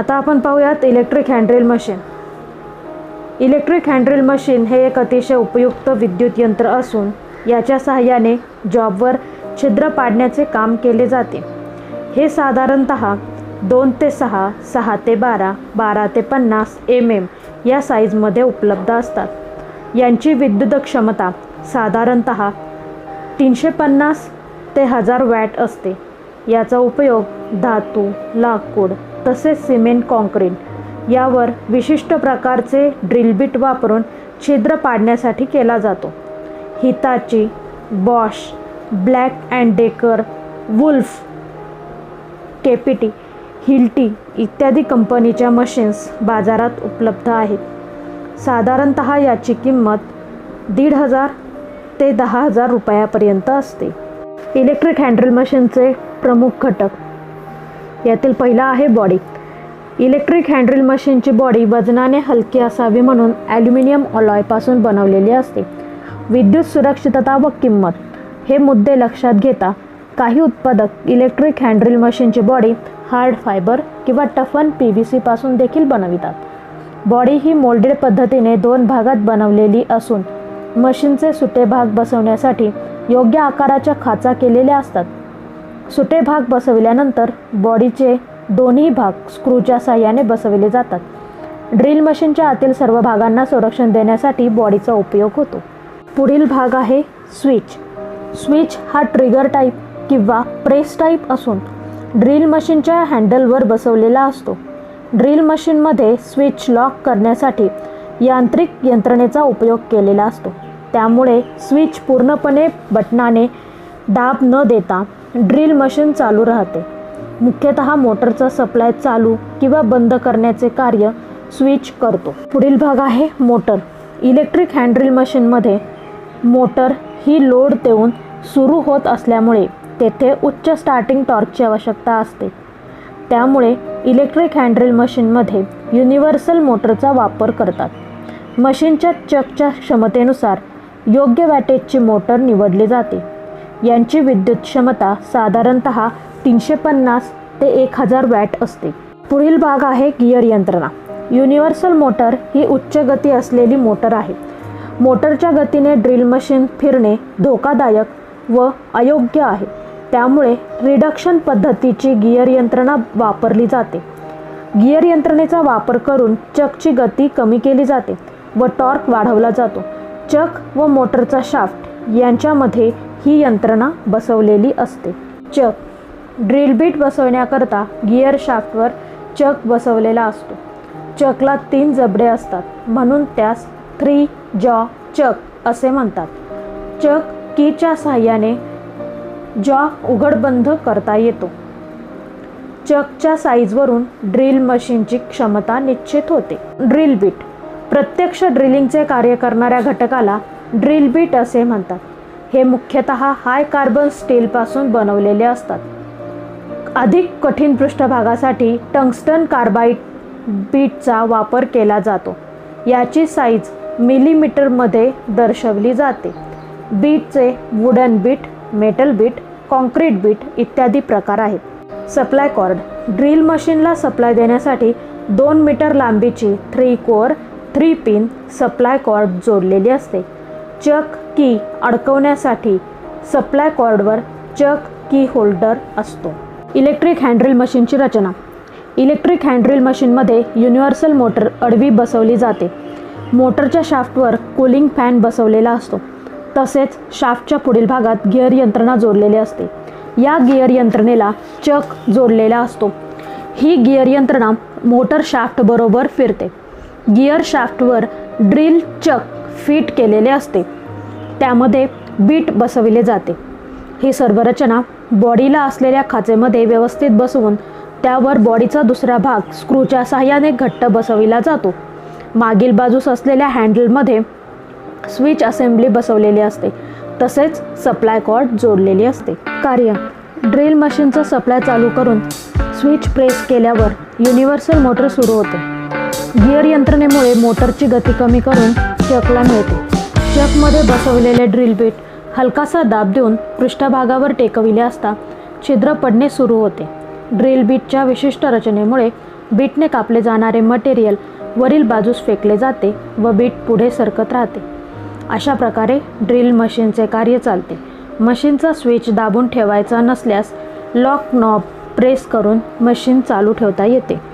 आता आपण पाहूयात electric hand drill machine electric hand drill machine हे एक अतिशय उपयुक्त विद्युत यंत्र असून याच्या सहाय्याने जॉबवर छिद्र पाडण्याचे काम केले जाते. हे साधारणत दोन ते सहा सहा ते बारा बारा ते पन्नास एम एम या साईजमध्ये उपलब्ध असतात. यांची विद्युत क्षमता साधारणत तीनशे पन्नास ते हजार वॅट असते. याचा उपयोग धातू लाकूड तसेच सिमेंट कॉन्क्रीट यावर विशिष्ट प्रकारचे ड्रिलबीट वापरून छिद्र पाडण्यासाठी केला जातो. Hitachi Bosch Black and Decker Wolf KPT Hilti इत्यादी कंपनीच्या मशीन्स बाजारात उपलब्ध आहेत. साधारणत याची किंमत दीड हजार ते दहा हजार रुपयापर्यंत असते. इलेक्ट्रिक हँड्रिल मशीनचे प्रमुख घटक यातील पहिला आहे बॉडी. इलेक्ट्रिक हँड्रिल मशीनची बॉडी वजनाने हलकी असावी म्हणून ॲल्युमिनियम ऑलॉयपासून बनवलेली असते. विद्युत सुरक्षितता व किंमत हे मुद्दे लक्षात घेता काही उत्पादक इलेक्ट्रिक हँड्रिल मशीनची बॉडी हार्ड फायबर किंवा टफन पी व्ही सीपासून देखील बनवितात. बॉडी ही मोल्डेड पद्धतीने दोन भागात बनवलेली असून मशीनचे सुटे भाग बसवण्यासाठी योग्य आकाराच्या खाचा केलेल्या असतात. सुटे भाग बसविल्यानंतर बॉडीचे दोन्ही भाग स्क्रूच्या साह्याने बसविले जातात. ड्रिल मशीनच्या आतील सर्व भागांना संरक्षण देण्यासाठी बॉडीचा उपयोग होतो. पुढील भाग आहे स्विच. स्विच हा ट्रिगर टाईप किंवा प्रेस टाईप असून ड्रिल मशीनच्या हँडलवर बसवलेला असतो. ड्रिल मशीनमध्ये स्विच लॉक करण्यासाठी यांत्रिक यंत्रणेचा उपयोग केलेला असतो. त्यामुळे स्विच पूर्णपणे बटनाने दाब न देता ड्रिल मशीन चालू राहते. मुख्यतः मोटरचा सप्लाय चालू किंवा बंद करण्याचे कार्य स्विच करतो. पुढील भाग आहे मोटर. इलेक्ट्रिक हँड्रिल मशीनमध्ये मोटर ही लोड देऊन सुरू होत असल्यामुळे तेथे उच्च स्टार्टिंग टॉर्कची आवश्यकता असते. त्यामुळे इलेक्ट्रिक हँड्रिल मशीनमध्ये युनिव्हर्सल मोटरचा वापर करतात. मशीनच्या चकच्या क्षमतेनुसार योग्य वॅटेजची मोटर निवडली जाते. यांची विद्युत क्षमता साधारणत तीनशे पन्नास ते एक हजार वॅट असते. पुढील भाग आहे गिअर यंत्रणा. युनिव्हर्सल मोटर ही उच्च गती असलेली मोटर आहे. मोटरच्या गतीने ड्रिल मशीन फिरणे धोकादायक व अयोग्य आहे. त्यामुळे रिडक्शन पद्धतीची गिअर यंत्रणा वापरली जाते. गिअर यंत्रणेचा वापर करून चकची गती कमी केली जाते व टॉर्क वाढवला जातो. चक व मोटरचा शाफ्ट यांच्यामध्ये ही यंत्रणा बसवलेली असते. चक ड्रिल बीट बसवण्याकरता गिअर शाफ्टवर चक बसवलेला असतो. चकला तीन जबडे असतात म्हणून त्यास थ्री जॉ चक असे म्हणतात. चक कीच्या साह्याने जॉ उघडबंद करता येतो. चकच्या साईजवरून ड्रिल मशीनची क्षमता निश्चित होते. ड्रिल बीट प्रत्यक्ष ड्रिलिंगचे कार्य करणाऱ्या घटकाला ड्रिल बीट असे म्हणतात. हे मुख्यतः हाय कार्बन स्टीलपासून बनवलेले असतात. अधिक कठीण पृष्ठभागासाठी टंगस्टन कार्बाईड बीटचा वापर केला जातो. याची साईज मिलीमीटरमध्ये दर्शवली जाते. बीटचे wooden bit metal bit concrete bit इत्यादी प्रकार आहेत. सप्लाय कॉर्ड ड्रिल मशीनला सप्लाय देण्यासाठी दोन मीटर लांबीची three core three pin supply cord जोडलेली असते. चक की अडकवण्यासाठी सप्लाय कॉर्डवर चक की होल्डर असतो. इलेक्ट्रिक हँड्रिल मशीनची रचना. इलेक्ट्रिक हँड्रिल मशीनमध्ये युनिव्हर्सल मोटर अडवी बसवली जाते. मोटरच्या शाफ्टवर कूलिंग फॅन बसवलेला असतो. तसेच शाफ्टच्या पुढील भागात गिअर यंत्रणा जोडलेली असते. या गिअर यंत्रणेला चक जोडलेला असतो. ही गिअर यंत्रणा मोटर शाफ्टबरोबर फिरते. गिअर शाफ्टवर ड्रिल चक फिट केलेले असते. त्यामध्ये बीट बसविले जाते. ही सर्व रचना बॉडीला असलेल्या खाचेमध्ये व्यवस्थित बसवून त्यावर बॉडीचा दुसरा भाग स्क्रूच्या साह्याने घट्ट बसविला जातो. मागील बाजूस असलेल्या हँडलमध्ये स्विच असेंब्ली बसवलेली असते. तसेच सप्लाय कॉर्ड जोडलेली असते. कार्य. ड्रिल मशीनचा सप्लाय चालू करून स्विच प्रेस केल्यावर युनिव्हर्सल मोटर सुरू होते. गिअर यंत्रणेमुळे मोटरची गती कमी करून चकला मिळते. चकमध्ये बसवलेले ड्रिल बीट हलकासा दाब देऊन पृष्ठभागावर टेकविले असता छिद्र पडणे सुरू होते. ड्रिल बीटच्या विशिष्ट रचनेमुळे बीटने कापले जाणारे मटेरियल वरील बाजूस फेकले जाते व बीट पुढे सरकत राहते. अशा प्रकारे ड्रिल मशीनचे कार्य चालते. मशीनचा स्विच दाबून ठेवायचा नसल्यास लॉक नॉब प्रेस करून मशीन चालू ठेवता येते.